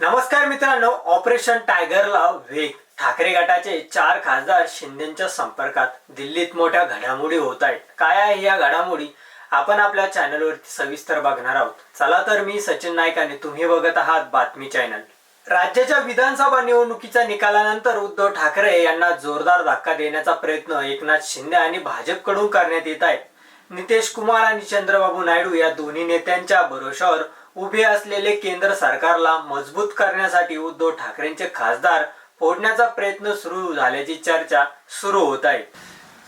नमस्कार मित्रांनो ऑपरेशन टायगरला वेग ठाकरे गटाचे चार खासदार शिंदेच्या संपर्कात दिल्लीत मोठ्या घडामोडी होत आहेत. काय आहे या घडामोडी? आपण आपल्या चॅनलवरती सविस्तर बघणार आहोत. चला तर मी सचिन नाईक आणि तुम्ही बघत आहात बातमी चॅनल. राज्याच्या विधानसभा निवडणुकीच्या निकालानंतर उद्धव ठाकरे यांना जोरदार धक्का देण्याचा प्रयत्न एकनाथ शिंदे आणि भाजपकडून करण्यात येत आहे नितेश कुमार आणि चंद्रबाबू नायडू या दोन्ही नेत्यांच्या भरोशावर उभे असलेले केंद्र सरकारला मजबूत करण्यासाठी उद्धव ठाकरेंचे खासदार फोडण्याचा प्रयत्न सुरू झाल्याची चर्चा सुरू होत आहे.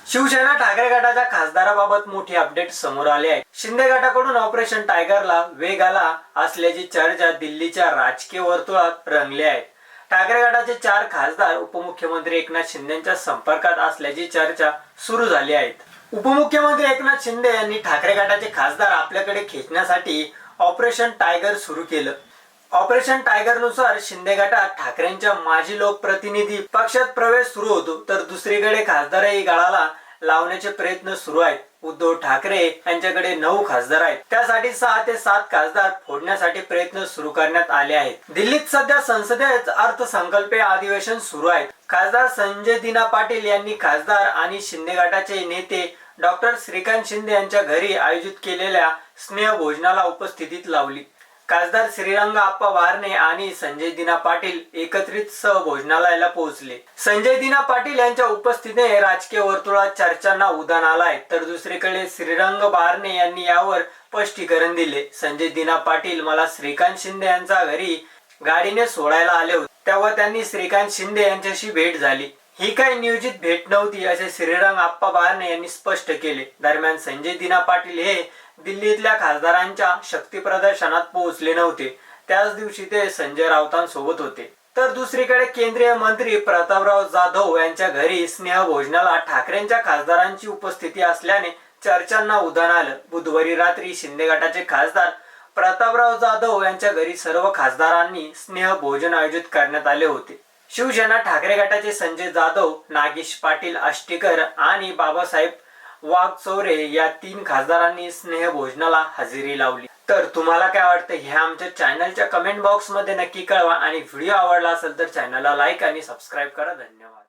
शिवसेना ठाकरे गटाच्या खासदाराबाबत मोठी अपडेट समोर आली आहे. शिंदे गटाकडून ऑपरेशन टायगरला वेग आला असल्याची चर्चा दिल्लीच्या राजकीय वर्तुळात रंगली आहे. ठाकरे गटाचे चार खासदार उपमुख्यमंत्री एकनाथ शिंदेच्या संपर्कात असल्याची चर्चा सुरू झाली आहे. उपमुख्यमंत्री एकनाथ शिंदे यांनी ठाकरे गटाचे खासदार आपल्याकडे खेचण्यासाठी ऑपरेशन टायगर सुरू केलं. ऑपरेशन टायगरनुसार शिंदे गटात ठाकरेंच्या माजी लोकप्रतिनिधी पक्षात प्रवेश सुरू होतो तर दुसरीकडे खासदारही गळाला लावण्याचे प्रयत्न सुरू आहेत. उद्धव ठाकरे यांच्याकडे नऊ खासदार आहेत. त्यासाठी सहा ते सात खासदार फोडण्यासाठी प्रयत्न सुरू करण्यात आले आहेत. दिल्लीत सध्या संसदेत अर्थसंकल्पीय अधिवेशन सुरू आहे खासदार संजय दिना पाटील यांनी खासदार आणि शिंदे गटाचे नेते डॉक्टर श्रीकांत शिंदे यांच्या घरी आयोजित केलेल्या स्नेह भोजनाला उपस्थितीत लावली. खासदार श्रीरंग आप्पा वारणे आणि संजय दिना पाटील एकत्रित सहभोजनालयाला पोहोचले. संजय दिना पाटील यांच्या उपस्थितीने राजकीय वर्तुळात चर्चांना उधाण आलाय. तर दुसरीकडे श्रीरंग बारणे यांनी यावर स्पष्टीकरण दिले. संजय दिना पाटील मला श्रीकांत शिंदे यांच्या घरी गाडीने सोडायला आले होते. तेव्हा त्यांनी श्रीकांत शिंदे यांच्याशी भेट झाली. ही काही नियोजित भेट नव्हती असे श्रीरंग आप्पा बारणे यांनी स्पष्ट केले. दरम्यान संजय दिना पाटील हे दिल्लीतल्या खासदारांच्या शक्ती प्रदर्शनात पोहोचले नव्हते. त्याच दिवशी ते संजय राऊतांसोबत होते. तर दुसरीकडे केंद्रीय मंत्री प्रतापराव जाधव यांच्या घरी स्नेह भोजनाला ठाकरेंच्या खासदारांची उपस्थिती असल्याने चर्चांना उधाण आलं. बुधवारी रात्री शिंदे गटाचे खासदार प्रतापराव जाधव यांच्या घरी सर्व खासदारांनी स्नेह भोजन आयोजित करण्यात आले होते. शिवसेना ठाकरे गटाचे संजय जाधव नागेश पाटील आष्टीकर आणि बाबासाहेब वाघचौरे या तीन खासदारांनी स्नेह भोजनाला हजेरी लावली. तर तुम्हाला काय वाटतं हे आमच्या चॅनलच्या कमेंट बॉक्समध्ये नक्की कळवा आणि व्हिडिओ आवडला असेल तर चॅनलला लाईक आणि सबस्क्राईब करा. धन्यवाद.